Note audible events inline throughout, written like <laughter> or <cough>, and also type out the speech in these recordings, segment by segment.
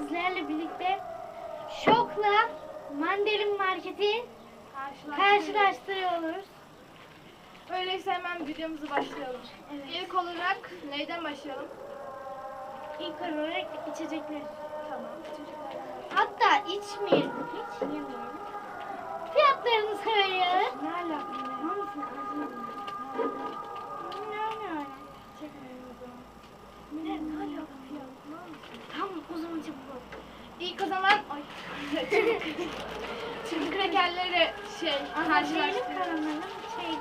sizlerle birlikte Şok'la Mandalin Market'i karşılaştırıyoruz. Öyleyse hemen videomuza başlayalım. Evet. İlk olarak neyden başlayalım? İlk olarak içecekler. Tamam. Çocuklardan Hatta içmeyelim hiç. Yemeyelim. Fiyatlarını söyleyelim. Ne alaka? Ne, ne alaka fiyat? Ne alaka? Tam o zaman çabuk. İlk o zaman ay. Çubuk krekerleri şey Benim karşılaştırıyoruz. karamelin şey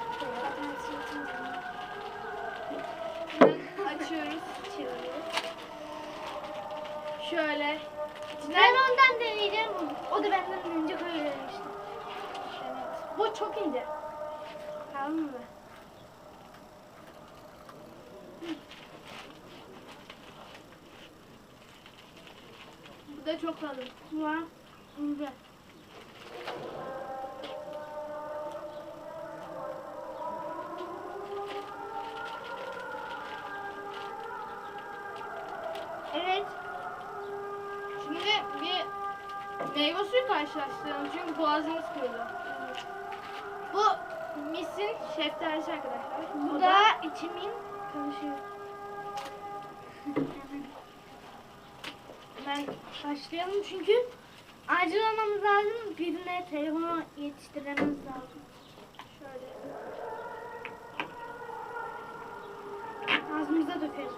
açıyoruz. Şöyle. Ben ondan deneyeceğim. O da benden önce işte. Evet. Bu çok ince. Tamam mı? Bu da çok kalın. Var. İnce. Evet. Şimdi bir meyve suyu karşılaştıralım çünkü boğazımız kurudu. Bu misin şeftalisi arkadaşlar. Bu da içimin karışıyor. ben Başlayalım çünkü acil olmamız lazım. Birine telefonu yetiştirmemiz lazım. şöyle Ağzımıza dökeriz.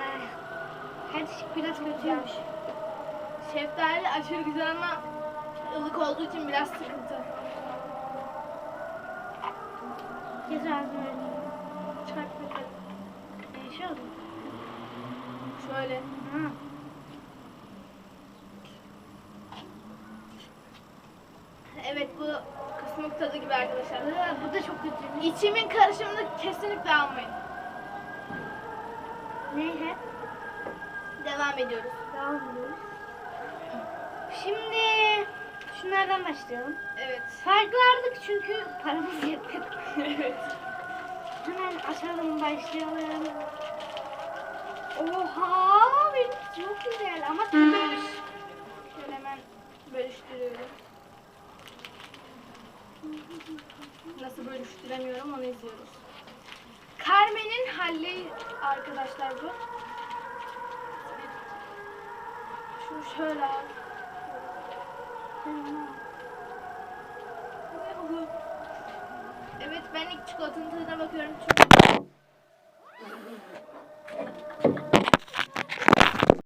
Ay, Her şey biraz kötüymüş. şeftali aşırı güzel ama ılık olduğu için biraz sıkıntı. Kes ağzını öyle. Çıkart bakalım. Değişiyor Ha. Evet bu kısmık tadı gibi arkadaşlar. Bu da çok kötüymüş. İçimin karışımını kesinlikle almayın. Neyse. Devam ediyoruz. Devam ediyoruz. Şimdi şunlardan başlayalım. Evet. Farklardık çünkü paramız yetmedi. <laughs> evet. Hemen açalım başlayalım. Oha çok güzel ama kötüymüş. Şöyle hemen bölüştürüyorum. Nasıl bölüştüremiyorum onu izliyoruz. Carmen'in halli arkadaşlar bu. Şunu şöyle al. Evet ben ilk çikolatanın tadına bakıyorum çünkü